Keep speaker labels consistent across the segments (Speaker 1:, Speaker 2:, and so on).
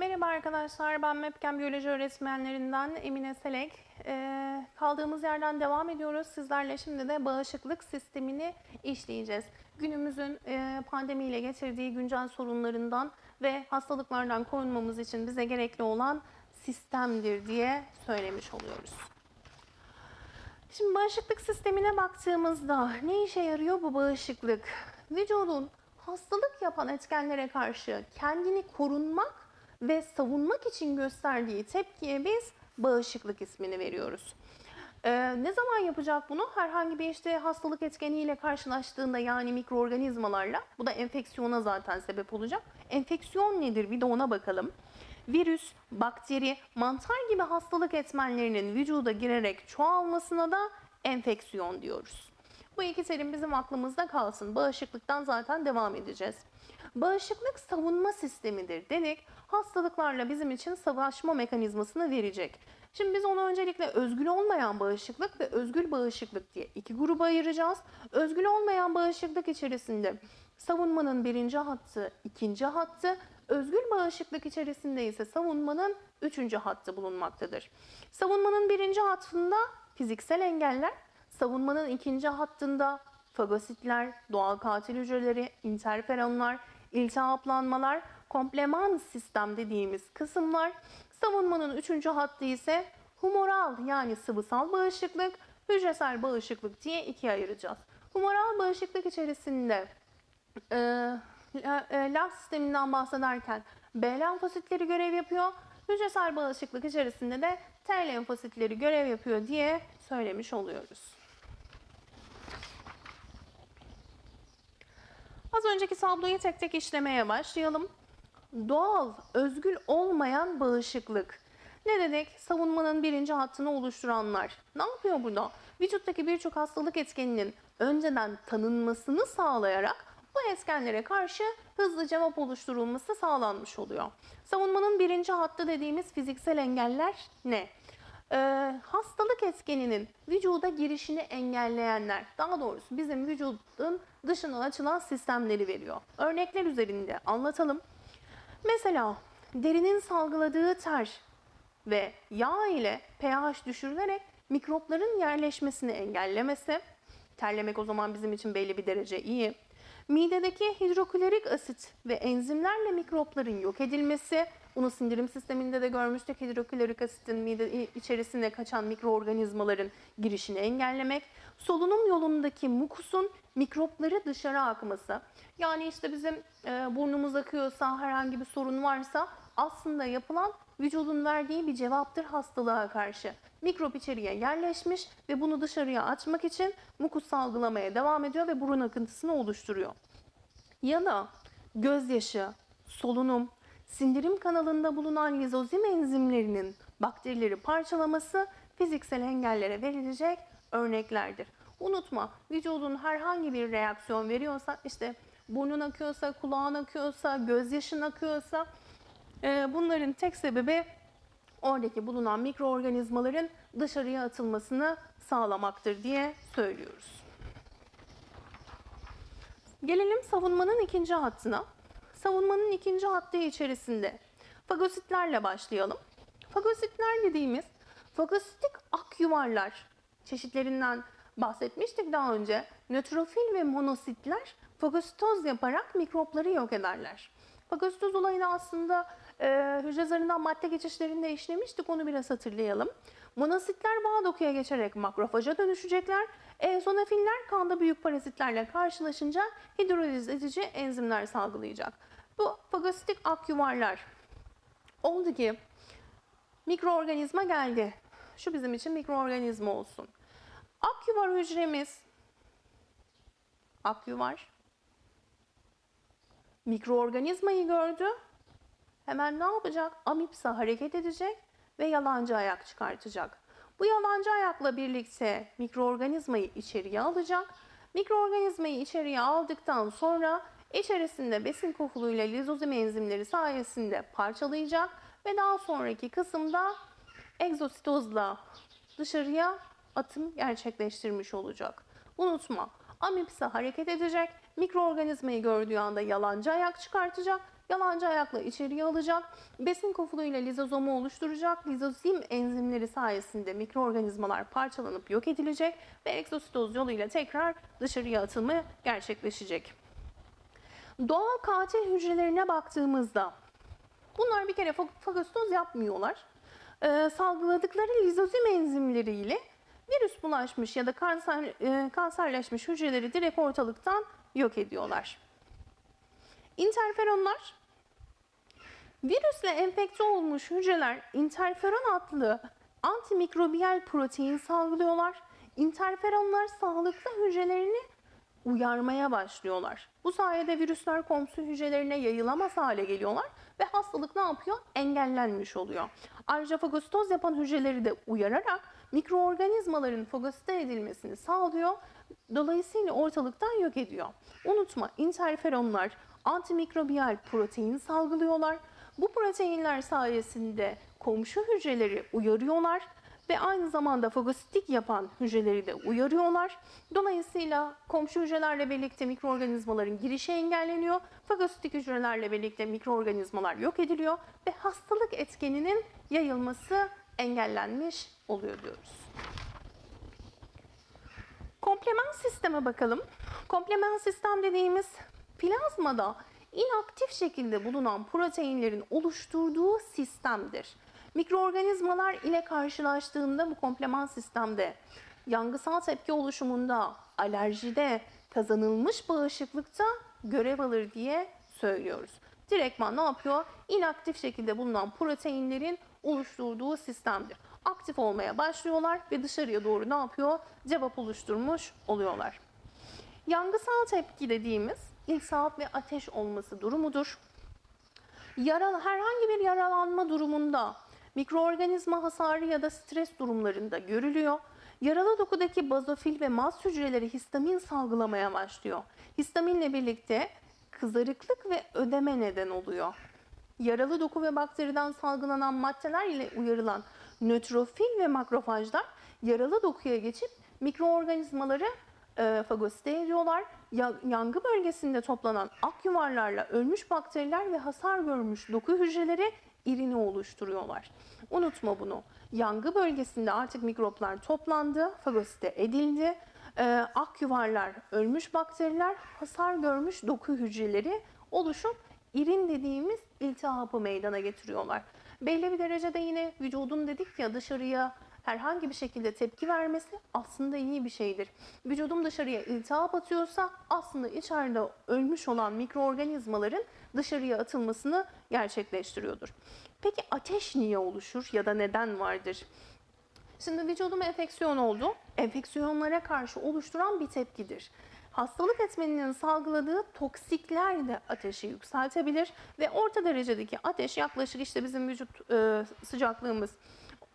Speaker 1: Merhaba arkadaşlar, ben MEPKEM Biyoloji Öğretmenlerinden Emine Selek. Ee, kaldığımız yerden devam ediyoruz. Sizlerle şimdi de bağışıklık sistemini işleyeceğiz. Günümüzün e, pandemiyle getirdiği güncel sorunlarından ve hastalıklardan korunmamız için bize gerekli olan sistemdir diye söylemiş oluyoruz. Şimdi bağışıklık sistemine baktığımızda ne işe yarıyor bu bağışıklık? Vücudun hastalık yapan etkenlere karşı kendini korunmak ve savunmak için gösterdiği tepkiye biz bağışıklık ismini veriyoruz. Ee, ne zaman yapacak bunu? Herhangi bir işte hastalık etkeniyle karşılaştığında yani mikroorganizmalarla. Bu da enfeksiyona zaten sebep olacak. Enfeksiyon nedir? Bir de ona bakalım. Virüs, bakteri, mantar gibi hastalık etmenlerinin vücuda girerek çoğalmasına da enfeksiyon diyoruz. Bu iki terim bizim aklımızda kalsın. Bağışıklıktan zaten devam edeceğiz. Bağışıklık savunma sistemidir dedik. Hastalıklarla bizim için savaşma mekanizmasını verecek. Şimdi biz onu öncelikle özgül olmayan bağışıklık ve özgül bağışıklık diye iki gruba ayıracağız. Özgül olmayan bağışıklık içerisinde savunmanın birinci hattı, ikinci hattı, özgül bağışıklık içerisinde ise savunmanın üçüncü hattı bulunmaktadır. Savunmanın birinci hattında fiziksel engeller, savunmanın ikinci hattında fagositler, doğal katil hücreleri, interferonlar, iltihaplanmalar, kompleman sistem dediğimiz kısımlar. Savunmanın üçüncü hattı ise humoral yani sıvısal bağışıklık, hücresel bağışıklık diye ikiye ayıracağız. Humoral bağışıklık içerisinde e, lenf sisteminden bahsederken B lenfositleri görev yapıyor. Hücresel bağışıklık içerisinde de T lenfositleri görev yapıyor diye söylemiş oluyoruz. Az önceki tabloyu tek tek işlemeye başlayalım. Doğal, özgül olmayan bağışıklık. Ne dedik? Savunmanın birinci hattını oluşturanlar. Ne yapıyor burada? Vücuttaki birçok hastalık etkeninin önceden tanınmasını sağlayarak bu etkenlere karşı hızlı cevap oluşturulması sağlanmış oluyor. Savunmanın birinci hattı dediğimiz fiziksel engeller ne? Ee, hastalık etkeninin vücuda girişini engelleyenler, daha doğrusu bizim vücudun dışına açılan sistemleri veriyor. Örnekler üzerinde anlatalım. Mesela derinin salgıladığı ter ve yağ ile pH düşürülerek mikropların yerleşmesini engellemesi, terlemek o zaman bizim için belli bir derece iyi. Midedeki hidroklorik asit ve enzimlerle mikropların yok edilmesi, bunu sindirim sisteminde de görmüştük. Hidroklorik asitin mide içerisinde kaçan mikroorganizmaların girişini engellemek. Solunum yolundaki mukusun mikropları dışarı akması. Yani işte bizim e, burnumuz akıyorsa, herhangi bir sorun varsa aslında yapılan vücudun verdiği bir cevaptır hastalığa karşı. Mikrop içeriye yerleşmiş ve bunu dışarıya açmak için mukus salgılamaya devam ediyor ve burun akıntısını oluşturuyor. Ya da gözyaşı, solunum, sindirim kanalında bulunan lizozim enzimlerinin bakterileri parçalaması fiziksel engellere verilecek örneklerdir. Unutma vücudun herhangi bir reaksiyon veriyorsa işte burnun akıyorsa, kulağın akıyorsa, gözyaşın akıyorsa e, bunların tek sebebi oradaki bulunan mikroorganizmaların dışarıya atılmasını sağlamaktır diye söylüyoruz. Gelelim savunmanın ikinci hattına. Savunmanın ikinci hattı içerisinde fagositlerle başlayalım. Fagositler dediğimiz fagositik ak yuvarlar çeşitlerinden bahsetmiştik daha önce. Nötrofil ve monositler fagositoz yaparak mikropları yok ederler. Fagositoz olayını aslında e, hücre zarından madde geçişlerinde işlemiştik. Onu biraz hatırlayalım. Monositler bağ dokuya geçerek makrofaja dönüşecekler. Eozinofiller kanda büyük parazitlerle karşılaşınca hidroliz edici enzimler salgılayacak. Bu fagositik ak yuvarlar oldu ki mikroorganizma geldi. Şu bizim için mikroorganizma olsun. Ak yuvar hücremiz ak yuvar mikroorganizmayı gördü. Hemen ne yapacak? Amipsa hareket edecek ve yalancı ayak çıkartacak. Bu yalancı ayakla birlikte mikroorganizmayı içeriye alacak. Mikroorganizmayı içeriye aldıktan sonra içerisinde besin kofuluyla lizozim enzimleri sayesinde parçalayacak ve daha sonraki kısımda egzositozla dışarıya atım gerçekleştirmiş olacak. Unutma, amipsa hareket edecek, mikroorganizmayı gördüğü anda yalancı ayak çıkartacak yalancı ayakla içeriye alacak, besin kofuluyla lizozomu oluşturacak, lizozim enzimleri sayesinde mikroorganizmalar parçalanıp yok edilecek ve egzositoz yoluyla tekrar dışarıya atılma gerçekleşecek. Doğal katil hücrelerine baktığımızda bunlar bir kere fag- fagositoz yapmıyorlar. Ee, salgıladıkları lizozim enzimleriyle virüs bulaşmış ya da kanser, e, kanserleşmiş hücreleri direkt ortalıktan yok ediyorlar. İnterferonlar virüsle enfekte olmuş hücreler interferon adlı antimikrobiyal protein salgılıyorlar. İnterferonlar sağlıklı hücrelerini uyarmaya başlıyorlar. Bu sayede virüsler komşu hücrelerine yayılamaz hale geliyorlar ve hastalık ne yapıyor? Engellenmiş oluyor. Ayrıca fagositoz yapan hücreleri de uyararak mikroorganizmaların fagosite edilmesini sağlıyor. Dolayısıyla ortalıktan yok ediyor. Unutma interferonlar antimikrobiyal protein salgılıyorlar. Bu proteinler sayesinde komşu hücreleri uyarıyorlar ve aynı zamanda fagositik yapan hücreleri de uyarıyorlar. Dolayısıyla komşu hücrelerle birlikte mikroorganizmaların girişi engelleniyor. Fagositik hücrelerle birlikte mikroorganizmalar yok ediliyor ve hastalık etkeninin yayılması engellenmiş oluyor diyoruz. Komplement sisteme bakalım. Komplement sistem dediğimiz plazmada inaktif şekilde bulunan proteinlerin oluşturduğu sistemdir. Mikroorganizmalar ile karşılaştığında bu komplement sistemde yangısal tepki oluşumunda, alerjide, kazanılmış bağışıklıkta görev alır diye söylüyoruz. Direktman ne yapıyor? İnaktif şekilde bulunan proteinlerin oluşturduğu sistemdir. Aktif olmaya başlıyorlar ve dışarıya doğru ne yapıyor? Cevap oluşturmuş oluyorlar. Yangısal tepki dediğimiz iltihap ve ateş olması durumudur. Yaralı, herhangi bir yaralanma durumunda mikroorganizma hasarı ya da stres durumlarında görülüyor. Yaralı dokudaki bazofil ve mast hücreleri histamin salgılamaya başlıyor. Histaminle birlikte kızarıklık ve ödeme neden oluyor. Yaralı doku ve bakteriden salgılanan maddeler ile uyarılan nötrofil ve makrofajlar yaralı dokuya geçip mikroorganizmaları e, fagosite ediyorlar. Ya- yangı bölgesinde toplanan ak yuvarlarla ölmüş bakteriler ve hasar görmüş doku hücreleri irini oluşturuyorlar. Unutma bunu. Yangı bölgesinde artık mikroplar toplandı, fagosite edildi. E, ak yuvarlar, ölmüş bakteriler, hasar görmüş doku hücreleri oluşup irin dediğimiz iltihabı meydana getiriyorlar. Belli bir derecede yine vücudun dedik ya dışarıya herhangi bir şekilde tepki vermesi aslında iyi bir şeydir. Vücudum dışarıya iltihap atıyorsa aslında içeride ölmüş olan mikroorganizmaların dışarıya atılmasını gerçekleştiriyordur. Peki ateş niye oluşur ya da neden vardır? Şimdi vücudum enfeksiyon oldu. Enfeksiyonlara karşı oluşturan bir tepkidir. Hastalık etmeninin salgıladığı toksikler de ateşi yükseltebilir ve orta derecedeki ateş yaklaşık işte bizim vücut e, sıcaklığımız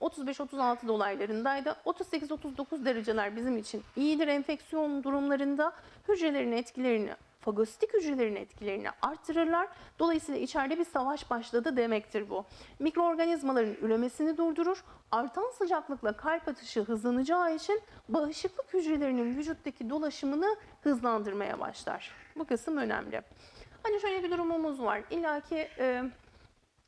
Speaker 1: 35-36 dolaylarındaydı. 38-39 dereceler bizim için iyidir enfeksiyon durumlarında. Hücrelerin etkilerini, fagositik hücrelerin etkilerini arttırırlar. Dolayısıyla içeride bir savaş başladı demektir bu. Mikroorganizmaların üremesini durdurur. Artan sıcaklıkla kalp atışı hızlanacağı için bağışıklık hücrelerinin vücuttaki dolaşımını hızlandırmaya başlar. Bu kısım önemli. Hani şöyle bir durumumuz var. İlla ki e,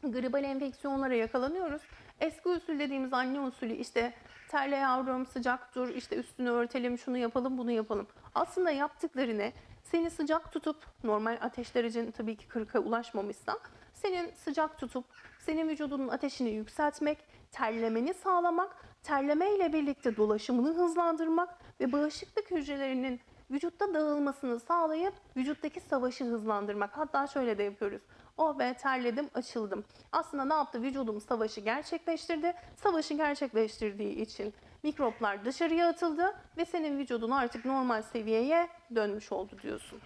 Speaker 1: gribal enfeksiyonlara yakalanıyoruz. Eski usul dediğimiz anne usulü işte terle yavrum sıcak dur işte üstünü örtelim şunu yapalım bunu yapalım. Aslında yaptıkları ne? Seni sıcak tutup normal ateş derecen tabii ki 40'a ulaşmamışsa senin sıcak tutup senin vücudunun ateşini yükseltmek, terlemeni sağlamak, terleme ile birlikte dolaşımını hızlandırmak ve bağışıklık hücrelerinin vücutta dağılmasını sağlayıp vücuttaki savaşı hızlandırmak. Hatta şöyle de yapıyoruz. Oh be terledim, açıldım. Aslında ne yaptı? Vücudum savaşı gerçekleştirdi. Savaşı gerçekleştirdiği için mikroplar dışarıya atıldı ve senin vücudun artık normal seviyeye dönmüş oldu diyorsun.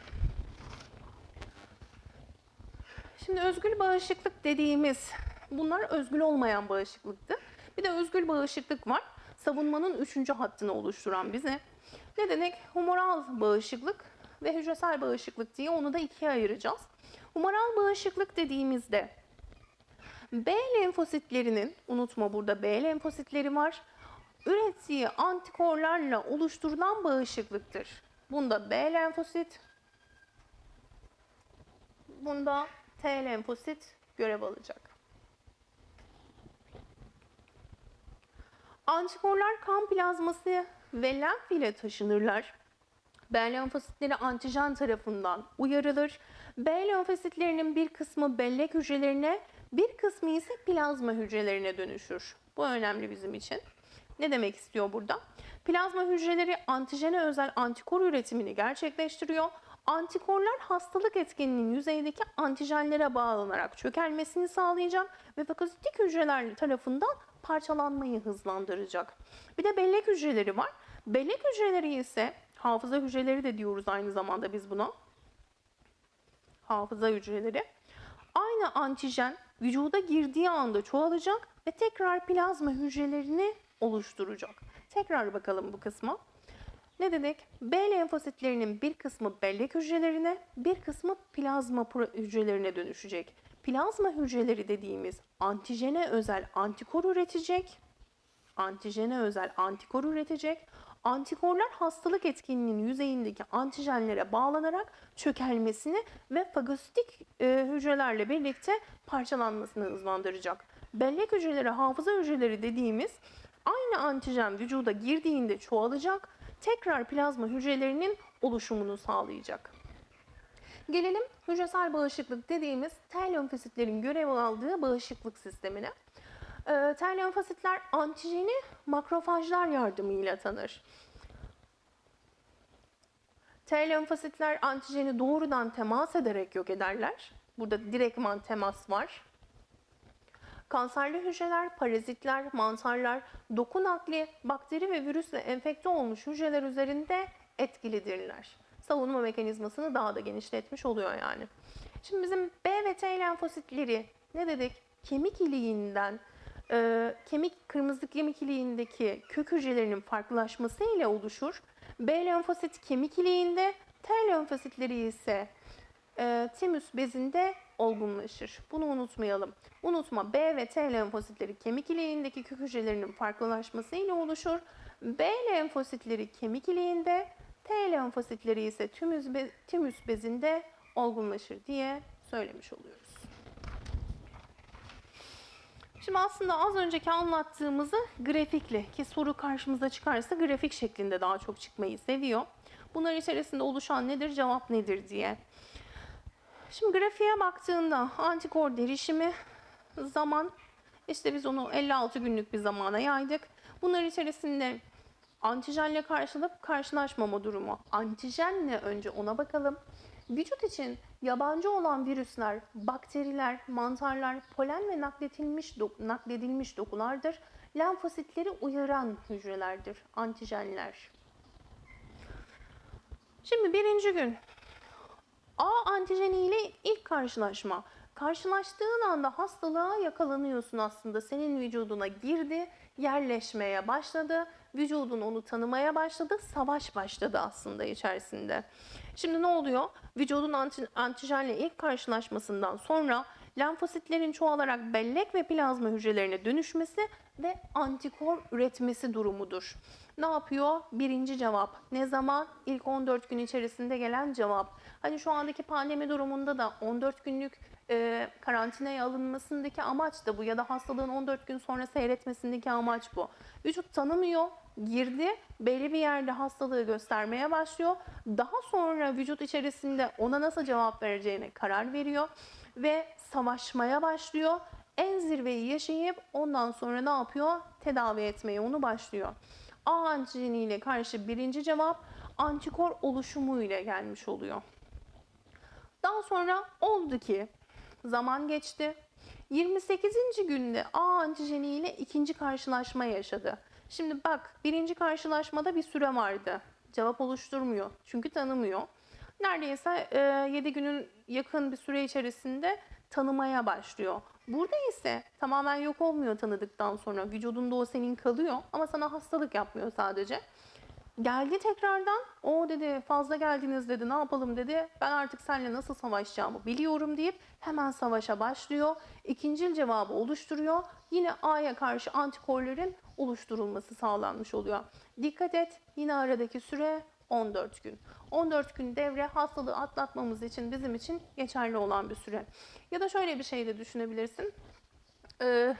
Speaker 1: Şimdi özgül bağışıklık dediğimiz bunlar özgül olmayan bağışıklıktı. Bir de özgül bağışıklık var. Savunmanın üçüncü hattını oluşturan bize. Ne demek? Humoral bağışıklık ve hücresel bağışıklık diye onu da ikiye ayıracağız. Humoral bağışıklık dediğimizde B lenfositlerinin, unutma burada B lenfositleri var, ürettiği antikorlarla oluşturulan bağışıklıktır. Bunda B lenfosit, bunda T lenfosit görev alacak. Antikorlar kan plazması ve lenf ile taşınırlar. B lenfositleri antijen tarafından uyarılır. B lenfositlerinin bir kısmı bellek hücrelerine, bir kısmı ise plazma hücrelerine dönüşür. Bu önemli bizim için. Ne demek istiyor burada? Plazma hücreleri antijene özel antikor üretimini gerçekleştiriyor. Antikorlar hastalık etkeninin yüzeydeki antijenlere bağlanarak çökelmesini sağlayacak ve fagositik hücreler tarafından parçalanmayı hızlandıracak. Bir de bellek hücreleri var. Bellek hücreleri ise hafıza hücreleri de diyoruz aynı zamanda biz buna. Hafıza hücreleri. Aynı antijen vücuda girdiği anda çoğalacak ve tekrar plazma hücrelerini oluşturacak. Tekrar bakalım bu kısma. Ne dedik? B lenfositlerinin bir kısmı bellek hücrelerine, bir kısmı plazma hücrelerine dönüşecek. Plazma hücreleri dediğimiz antijene özel antikor üretecek. Antijene özel antikor üretecek. Antikorlar hastalık etkinliğinin yüzeyindeki antijenlere bağlanarak çökelmesini ve fagositik e, hücrelerle birlikte parçalanmasını hızlandıracak. Bellek hücreleri, hafıza hücreleri dediğimiz aynı antijen vücuda girdiğinde çoğalacak, tekrar plazma hücrelerinin oluşumunu sağlayacak. Gelelim hücresel bağışıklık dediğimiz T lenfositlerin görev aldığı bağışıklık sistemine. Ee, T lenfositler antijeni makrofajlar yardımıyla tanır. T lenfositler antijeni doğrudan temas ederek yok ederler. Burada direktman temas var. Kanserli hücreler, parazitler, mantarlar, doku nakli, bakteri ve virüsle enfekte olmuş hücreler üzerinde etkilidirler. Savunma mekanizmasını daha da genişletmiş oluyor yani. Şimdi bizim B ve T lenfositleri ne dedik? Kemik iliğinden, e, kemik kırmızı kemik iliğindeki kök hücrelerinin farklılaşması ile oluşur. B lenfosit kemik iliğinde, T lenfositleri ise e, timüs bezinde olgunlaşır. Bunu unutmayalım. Unutma B ve T lenfositleri kemik iliğindeki kök hücrelerinin farklılaşması ile oluşur. B lenfositleri kemik iliğinde, T lenfositleri ise tümüs, be, tümüs bezinde olgunlaşır diye söylemiş oluyoruz. Şimdi aslında az önceki anlattığımızı grafikle ki soru karşımıza çıkarsa grafik şeklinde daha çok çıkmayı seviyor. Bunlar içerisinde oluşan nedir, cevap nedir diye. Şimdi grafiğe baktığında antikor derişimi zaman işte biz onu 56 günlük bir zamana yaydık. Bunlar içerisinde antijenle karşılıp karşılaşmama durumu. Antijenle önce ona bakalım. Vücut için yabancı olan virüsler, bakteriler, mantarlar, polen ve nakledilmiş, dok- nakledilmiş dokulardır. Lenfositleri uyaran hücrelerdir, antijenler. Şimdi birinci gün A antijeni ile ilk karşılaşma. Karşılaştığın anda hastalığa yakalanıyorsun aslında. Senin vücuduna girdi, yerleşmeye başladı. Vücudun onu tanımaya başladı. Savaş başladı aslında içerisinde. Şimdi ne oluyor? Vücudun anti, antijenle ilk karşılaşmasından sonra lenfositlerin çoğalarak bellek ve plazma hücrelerine dönüşmesi ve antikor üretmesi durumudur. Ne yapıyor? Birinci cevap. Ne zaman? İlk 14 gün içerisinde gelen cevap. Hani şu andaki pandemi durumunda da 14 günlük e, karantinaya alınmasındaki amaç da bu ya da hastalığın 14 gün sonra seyretmesindeki amaç bu. Vücut tanımıyor, girdi, belli bir yerde hastalığı göstermeye başlıyor. Daha sonra vücut içerisinde ona nasıl cevap vereceğine karar veriyor ve savaşmaya başlıyor. En zirveyi yaşayıp ondan sonra ne yapıyor? Tedavi etmeye onu başlıyor. A antijeniyle karşı birinci cevap antikor oluşumu ile gelmiş oluyor. Daha sonra oldu ki zaman geçti. 28. günde A antijeni ile ikinci karşılaşma yaşadı. Şimdi bak birinci karşılaşmada bir süre vardı. Cevap oluşturmuyor. Çünkü tanımıyor. Neredeyse e, 7 günün yakın bir süre içerisinde tanımaya başlıyor. Burada ise tamamen yok olmuyor tanıdıktan sonra. Vücudunda o senin kalıyor ama sana hastalık yapmıyor sadece. Geldi tekrardan. O dedi fazla geldiniz dedi. Ne yapalım dedi. Ben artık seninle nasıl savaşacağımı biliyorum deyip hemen savaşa başlıyor. İkincil cevabı oluşturuyor. Yine A'ya karşı antikorların oluşturulması sağlanmış oluyor. Dikkat et yine aradaki süre 14 gün. 14 gün devre hastalığı atlatmamız için bizim için geçerli olan bir süre. Ya da şöyle bir şey de düşünebilirsin. Ee,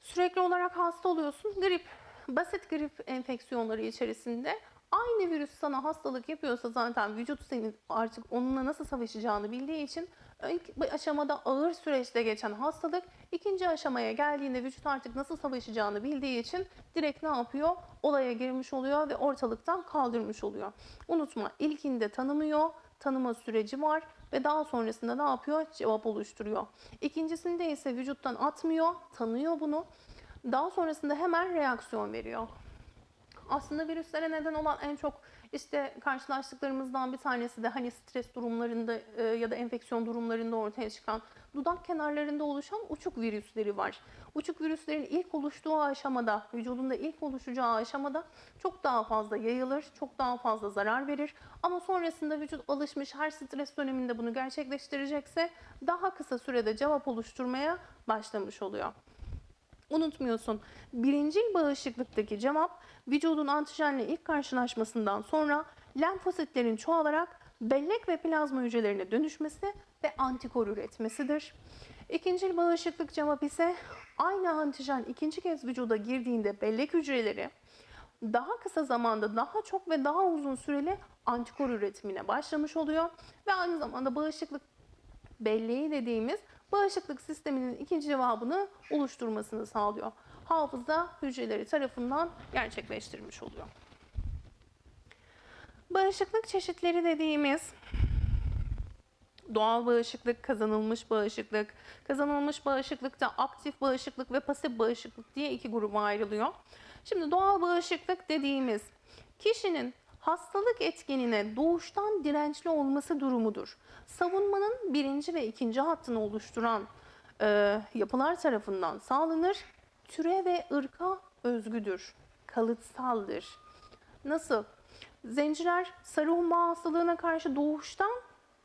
Speaker 1: sürekli olarak hasta oluyorsun. Grip, basit grip enfeksiyonları içerisinde aynı virüs sana hastalık yapıyorsa zaten vücut senin artık onunla nasıl savaşacağını bildiği için ilk bu aşamada ağır süreçte geçen hastalık ikinci aşamaya geldiğinde vücut artık nasıl savaşacağını bildiği için direkt ne yapıyor? Olaya girmiş oluyor ve ortalıktan kaldırmış oluyor. Unutma ilkinde tanımıyor, tanıma süreci var ve daha sonrasında ne yapıyor? Cevap oluşturuyor. İkincisinde ise vücuttan atmıyor, tanıyor bunu. Daha sonrasında hemen reaksiyon veriyor. Aslında virüslere neden olan en çok işte karşılaştıklarımızdan bir tanesi de hani stres durumlarında e, ya da enfeksiyon durumlarında ortaya çıkan dudak kenarlarında oluşan uçuk virüsleri var. Uçuk virüslerin ilk oluştuğu aşamada, vücudunda ilk oluşacağı aşamada çok daha fazla yayılır, çok daha fazla zarar verir. Ama sonrasında vücut alışmış her stres döneminde bunu gerçekleştirecekse daha kısa sürede cevap oluşturmaya başlamış oluyor. Unutmuyorsun. Birincil bağışıklıktaki cevap vücudun antijenle ilk karşılaşmasından sonra lenfositlerin çoğalarak bellek ve plazma hücrelerine dönüşmesi ve antikor üretmesidir. İkincil bağışıklık cevap ise aynı antijen ikinci kez vücuda girdiğinde bellek hücreleri daha kısa zamanda daha çok ve daha uzun süreli antikor üretimine başlamış oluyor ve aynı zamanda bağışıklık belleği dediğimiz bağışıklık sisteminin ikinci cevabını oluşturmasını sağlıyor. Hafıza hücreleri tarafından gerçekleştirilmiş oluyor. Bağışıklık çeşitleri dediğimiz doğal bağışıklık, kazanılmış bağışıklık. Kazanılmış bağışıklıkta aktif bağışıklık ve pasif bağışıklık diye iki gruba ayrılıyor. Şimdi doğal bağışıklık dediğimiz kişinin hastalık etkenine doğuştan dirençli olması durumudur. Savunmanın birinci ve ikinci hattını oluşturan e, yapılar tarafından sağlanır. Türe ve ırka özgüdür, kalıtsaldır. Nasıl? Zenciler sarı humma hastalığına karşı doğuştan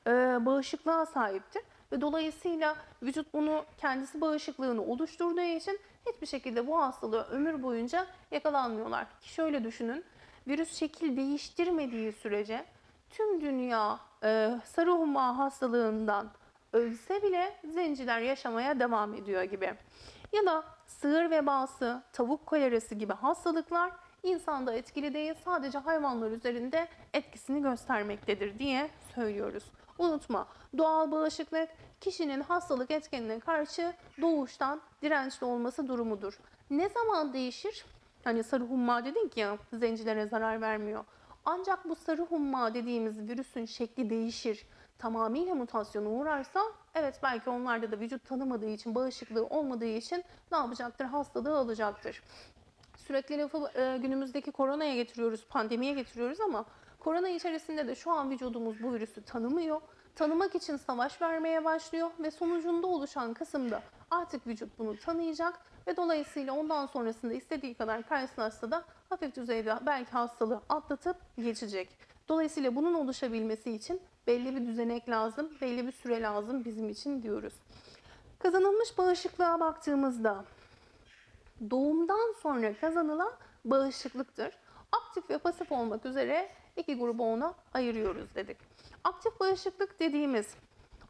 Speaker 1: e, bağışıklığa sahiptir ve dolayısıyla vücut bunu kendisi bağışıklığını oluşturduğu için hiçbir şekilde bu hastalığı ömür boyunca yakalanmıyorlar. Şöyle düşünün, virüs şekil değiştirmediği sürece tüm dünya e, sarı humma hastalığından ölse bile zenciler yaşamaya devam ediyor gibi. Ya da sığır vebası, tavuk kolerası gibi hastalıklar insanda etkili değil sadece hayvanlar üzerinde etkisini göstermektedir diye söylüyoruz. Unutma doğal bağışıklık kişinin hastalık etkenine karşı doğuştan dirençli olması durumudur. Ne zaman değişir? Hani sarı humma dedik ya zencilere zarar vermiyor. Ancak bu sarı humma dediğimiz virüsün şekli değişir. Tamamıyla mutasyona uğrarsa evet belki onlarda da vücut tanımadığı için, bağışıklığı olmadığı için ne yapacaktır? Hastalığı alacaktır. Sürekli lafı e, günümüzdeki koronaya getiriyoruz, pandemiye getiriyoruz ama korona içerisinde de şu an vücudumuz bu virüsü tanımıyor. Tanımak için savaş vermeye başlıyor ve sonucunda oluşan kısımda artık vücut bunu tanıyacak ve dolayısıyla ondan sonrasında istediği kadar karşılaşsa da hafif düzeyde belki hastalığı atlatıp geçecek. Dolayısıyla bunun oluşabilmesi için belli bir düzenek lazım, belli bir süre lazım bizim için diyoruz. Kazanılmış bağışıklığa baktığımızda doğumdan sonra kazanılan bağışıklıktır. Aktif ve pasif olmak üzere iki gruba ona ayırıyoruz dedik. Aktif bağışıklık dediğimiz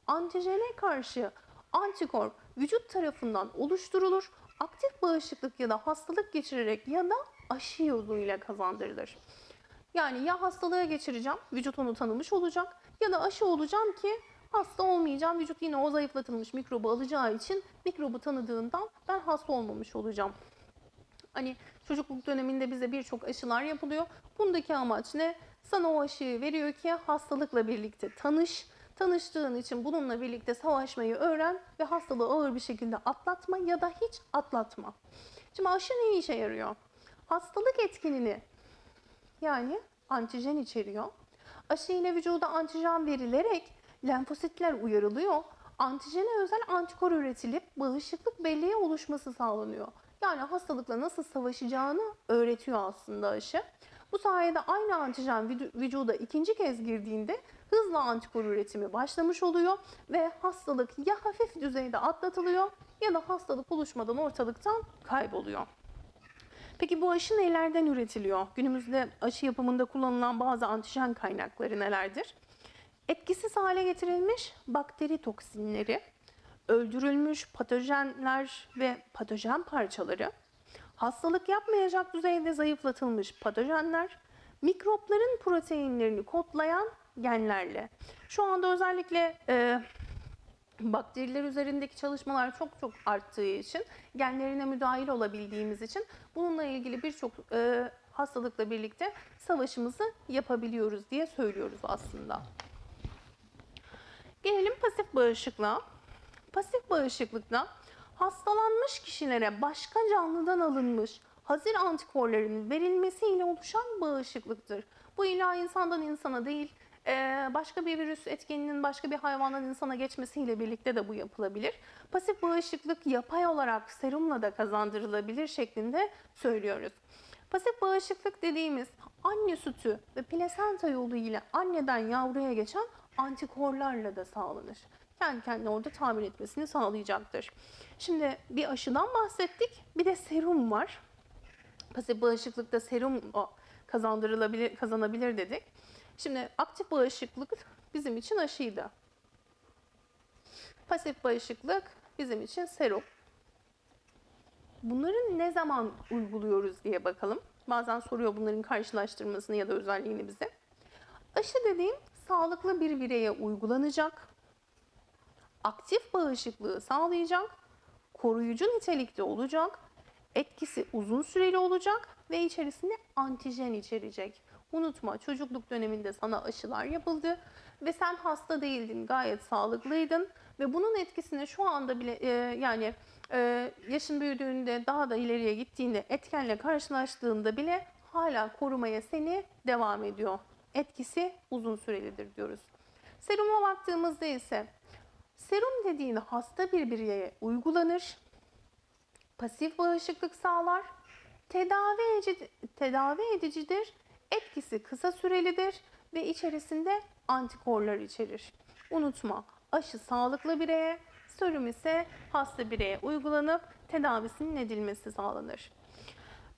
Speaker 1: antijene karşı antikor vücut tarafından oluşturulur. Aktif bağışıklık ya da hastalık geçirerek ya da aşı yoluyla kazandırılır. Yani ya hastalığı geçireceğim, vücut onu tanımış olacak ya da aşı olacağım ki hasta olmayacağım. Vücut yine o zayıflatılmış mikrobu alacağı için mikrobu tanıdığından ben hasta olmamış olacağım. Hani çocukluk döneminde bize birçok aşılar yapılıyor. Bundaki amaç ne? Sana o aşıyı veriyor ki hastalıkla birlikte tanış. Tanıştığın için bununla birlikte savaşmayı öğren ve hastalığı ağır bir şekilde atlatma ya da hiç atlatma. Şimdi aşı ne işe yarıyor? Hastalık etkinini yani antijen içeriyor. Aşı ile vücuda antijen verilerek lenfositler uyarılıyor. Antijene özel antikor üretilip bağışıklık belleği oluşması sağlanıyor. Yani hastalıkla nasıl savaşacağını öğretiyor aslında aşı. Bu sayede aynı antijen vücu- vücuda ikinci kez girdiğinde hızla antikor üretimi başlamış oluyor ve hastalık ya hafif düzeyde atlatılıyor ya da hastalık oluşmadan ortalıktan kayboluyor. Peki bu aşı nelerden üretiliyor? Günümüzde aşı yapımında kullanılan bazı antijen kaynakları nelerdir? Etkisiz hale getirilmiş bakteri toksinleri, öldürülmüş patojenler ve patojen parçaları, hastalık yapmayacak düzeyde zayıflatılmış patojenler, mikropların proteinlerini kodlayan genlerle. Şu anda özellikle e, bakteriler üzerindeki çalışmalar çok çok arttığı için, genlerine müdahil olabildiğimiz için bununla ilgili birçok e, hastalıkla birlikte savaşımızı yapabiliyoruz diye söylüyoruz aslında. Gelelim pasif bağışıklığa. Pasif bağışıklıkta hastalanmış kişilere başka canlıdan alınmış hazır antikorların verilmesiyle oluşan bağışıklıktır. Bu illa insandan insana değil, eee, başka bir virüs etkeninin başka bir hayvandan insana geçmesiyle birlikte de bu yapılabilir. Pasif bağışıklık yapay olarak serumla da kazandırılabilir şeklinde söylüyoruz. Pasif bağışıklık dediğimiz anne sütü ve plasenta yolu ile anneden yavruya geçen antikorlarla da sağlanır. Kendi kendine orada tamir etmesini sağlayacaktır. Şimdi bir aşıdan bahsettik. Bir de serum var. Pasif bağışıklıkta serum kazandırılabilir, kazanabilir dedik. Şimdi aktif bağışıklık bizim için aşıydı. Pasif bağışıklık bizim için serum. Bunları ne zaman uyguluyoruz diye bakalım. Bazen soruyor bunların karşılaştırmasını ya da özelliğini bize. Aşı dediğim sağlıklı bir bireye uygulanacak, aktif bağışıklığı sağlayacak, koruyucu nitelikte olacak, etkisi uzun süreli olacak ve içerisinde antijen içerecek. Unutma çocukluk döneminde sana aşılar yapıldı ve sen hasta değildin, gayet sağlıklıydın ve bunun etkisini şu anda bile e, yani e, yaşın büyüdüğünde daha da ileriye gittiğinde etkenle karşılaştığında bile hala korumaya seni devam ediyor. Etkisi uzun sürelidir diyoruz. Seruma baktığımızda ise serum dediğin hasta bir bireye uygulanır pasif bağışıklık sağlar, tedavi, edici, tedavi edicidir, etkisi kısa sürelidir ve içerisinde antikorlar içerir. Unutma, aşı sağlıklı bireye, serum ise hasta bireye uygulanıp tedavisinin edilmesi sağlanır.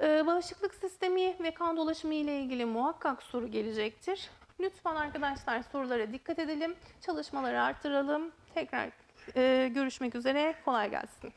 Speaker 1: Ee, bağışıklık sistemi ve kan dolaşımı ile ilgili muhakkak soru gelecektir. Lütfen arkadaşlar sorulara dikkat edelim, çalışmaları artıralım. Tekrar e, görüşmek üzere, kolay gelsin.